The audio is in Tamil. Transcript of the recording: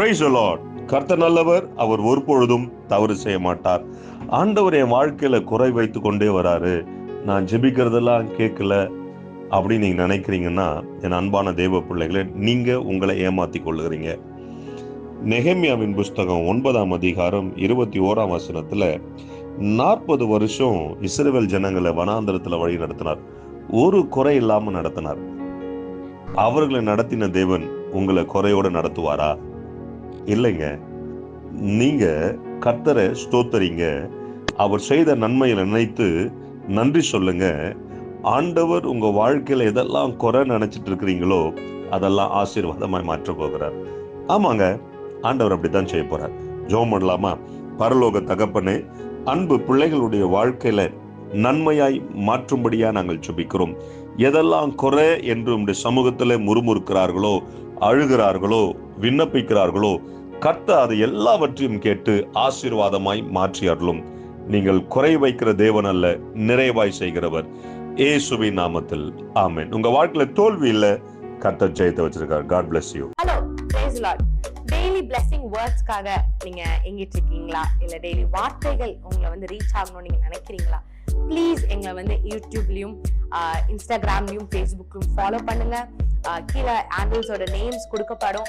பிரைஸ் லார்ட் கர்த்தர் நல்லவர் அவர் ஒரு பொழுதும் தவறு செய்ய மாட்டார். ஆண்டவர் என் வாழ்க்கையில குறை வைத்து கொண்டே வராரு. நான் ஜெபிக்கிறதெல்லாம் கேட்கல அப்படின்னு நீங்க நினைக்கிறீங்கன்னா என் அன்பான தேவ பிள்ளைகளை நீங்க உங்களை ஏமாத்தி கொள்ளுகிறீங்க. நெகமியாவின் புஸ்தகம் ஒன்பதாம் அதிகாரம் இருபத்தி ஓராம் வசனத்துல நாற்பது வருஷம் இஸ்ரேல் ஜனங்களை வனாந்திரத்துல வழி நடத்தினார். ஒரு குறை இல்லாம நடத்தினார். அவர்களை நடத்தின தேவன் உங்களை குறையோடு நடத்துவாரா? இல்லைங்க. நீங்க கர்த்தரை ஸ்தோத்தரிங்க. அவர் செய்த நன்மையை நினைத்து நன்றி சொல்லுங்க. ஆண்டவர் உங்க வாழ்க்கையில எதெல்லாம் குறை நினைச்சிட்டு இருக்கிறீங்களோ அதெல்லாம் ஆசீர்வாதமாய் மாற்ற போகிறார். ஆமாங்க ஆண்டவர் அப்படித்தான் செய்ய போறார். ஜோம் பண்ணலாமா? பரலோக தகப்பனு அன்பு பிள்ளைகளுடைய வாழ்க்கையில நன்மையாய் மாற்றும்படியா நாங்கள் சுபிக்கிறோம் எதெல்லாம் குறை என்று உடைய சமூகத்தில் முறுமுறுக்கிறார்களோ அழுகிறார்களோ விண்ணப்பிக்கிறார்களோ கர்த்த அது எல்லாவற்றையும் கேட்டு ஆசீர்வாதமாய் மாற்றி அருளும். நீங்கள் குறை வைக்கிற தேவன் அல்ல நிறைவாய் செய்கிறவர். ஏசுபி நாமத்தில் ஆமேன். உங்க வாழ்க்கையில தோல்வி இல்ல கர்த்தர் ஜெயத்தை வச்சிருக்கார். God bless you hello praise Lord daily blessing வேர்ட்ஸ்க்காக நீங்க எங்கிட்டு இருக்கீங்களா? இல்ல டெய்லி வார்த்தைகள் உங்களை வந்து ரீச் ஆகணும்னு நீங்க நினைக்கிறீங்களா? ப்ளீஸ் எங்களை வந்து யூடியூப்லயும் இன்ஸ்டாகிராம்லயும் ஃபேஸ்புக்லயும் ஃபாலோ பண்ணுங்க. கீழே ஆண்டில்ஸோட நேம்ஸ் கொடுக்கப்படும்.